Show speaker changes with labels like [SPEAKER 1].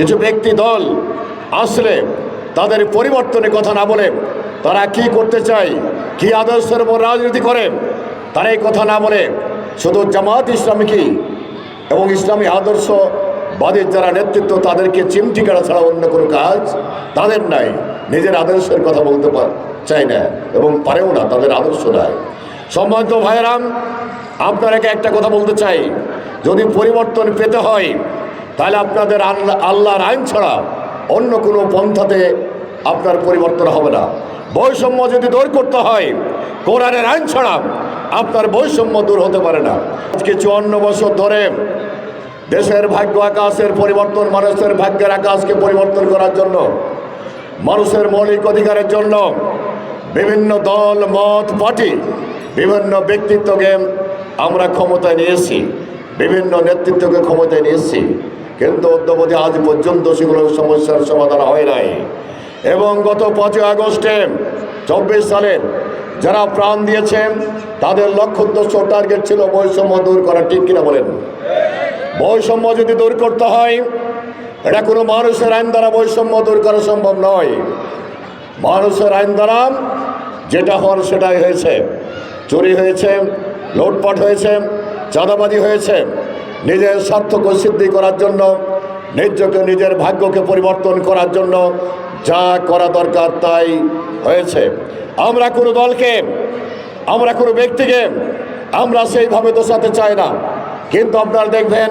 [SPEAKER 1] কিছু ব্যক্তি দল আসলে তাদের পরিবর্তনের কথা না বলে তারা কি করতে চায়, কি আদর্শের উপর রাজনীতি করে, তারা এই কথা না বলে শুধু জামাত ইসলামী এবং ইসলামী আদর্শ বাদের যারা নেতৃত্ব তাদেরকে চিমটি কাটা ছাড়া অন্য কোনো কাজ তাদের নাই। নিজের আদর্শের কথা বলতে চায় না এবং পারেও না, তাদের আদর্শ নাই। সম্মানিত ভাইরাম আপনাকে একটা কথা বলতে চাই। যদি পরিবর্তন পেতে হয় তাহলে আপনাদের আল্লাহ আল্লাহর আইন ছাড়া অন্য কোনো পন্থাতে আপনার পরিবর্তন হবে না। বৈষম্য যদি দূর করতে হয়, কোরআনের আইন ছাড়া আপনার বৈষম্য দূর হতে পারে না। আজকে চুয়ান্ন বছর ধরে দেশের ভাগ্য আকাশের পরিবর্তন, মানুষের ভাগ্যের আকাশকে পরিবর্তন করার জন্য, মানুষের মৌলিক অধিকারের জন্য বিভিন্ন দল, মত, পার্টি, বিভিন্ন ব্যক্তিত্বকে আমরা ক্ষমতায় নিয়ে এসেছি বিভিন্ন নেতৃত্বকে ক্ষমতায় নিয়ে এসেছি কিন্তু অদ্যবধি আজ পর্যন্ত সেগুলোর সমস্যার সমাধান হয় নাই। এবং গত পাঁচই আগস্টে চব্বিশ সালের যারা প্রাণ দিয়েছেন, তাদের লক্ষ্য উদ্দেশ্য টার্গেট ছিল বৈষম্য দূর করা, ঠিক কিনা বলেন? বৈষম্য যদি দূর করতে হয়, এটা কোনো মানুষের আইন দ্বারা বৈষম্য দূর করা সম্ভব নয়। মানুষের আইন দ্বারা যেটা হওয়ার সেটাই হয়েছে। চুরি হয়েছে, লুটপাট হয়েছে, চাঁদাবাজি হয়েছে। নিজের স্বার্থকে সিদ্ধি করার জন্য, নিজকে নিজের ভাগ্যকে পরিবর্তন করার জন্য যা করা দরকার তাই হয়েছে। আমরা কোনো দলকে, আমরা কোনো ব্যক্তিকে, আমরা সেইভাবে দোষাতে চাই না। কিন্তু আপনারা দেখবেন